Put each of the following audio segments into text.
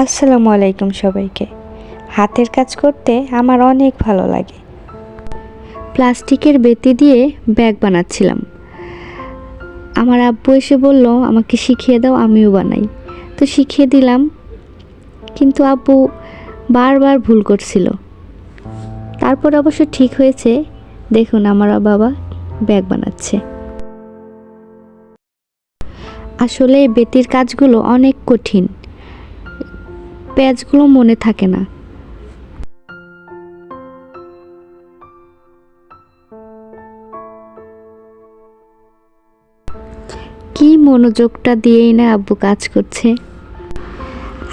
আসসালামু আলাইকুম সবাইকে। হাতের কাজ করতে আমার অনেক ভালো লাগে। প্লাস্টিকের বেতি দিয়ে ব্যাগ বানাচ্ছিলাম। আমার আব্বু এসে বলল, আমাকে শিখিয়ে দাও, আমিও বানাই। তো শিখিয়ে দিলাম। কিন্তু আব্বু বারবার ভুল করছিল। তারপর অবশ্য ঠিক হয়েছে। দেখুন, আমার বাবা ব্যাগ বানাচ্ছে। আসলে বেতির কাজগুলো অনেক কঠিন। পেঁয়াজগুলো মনে থাকে না। কি মনোযোগটা দিয়েই না আব্বু কাজ করছে?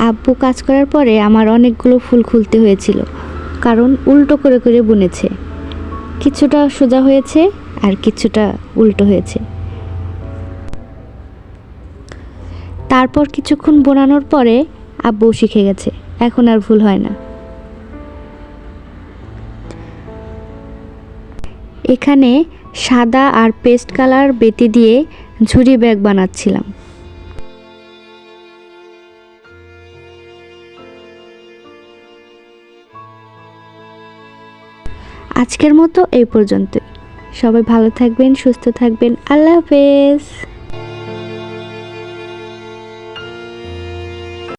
আব্বু কাজ করার পরে আমার অনেকগুলো ফুল খুলতে হয়েছিল, কারণ উল্টো করে করে বুনেছে। কিছুটা সোজা হয়েছে আর কিছুটা উল্টো হয়েছে। তারপর কিছুক্ষণ বোনানোর পরে আব্বু শিখে গেছে। এখন আর ভুল হয় না। এখানে সাদা আর পেস্ট কালার বেতি দিয়ে ঝুড়ি ব্যাগ বানাচ্ছিলাম। আজকের মতো এই পর্যন্ত সবাই ভালো থাকবেন, সুস্থ থাকবেন। আল্লাহ হাফেজ।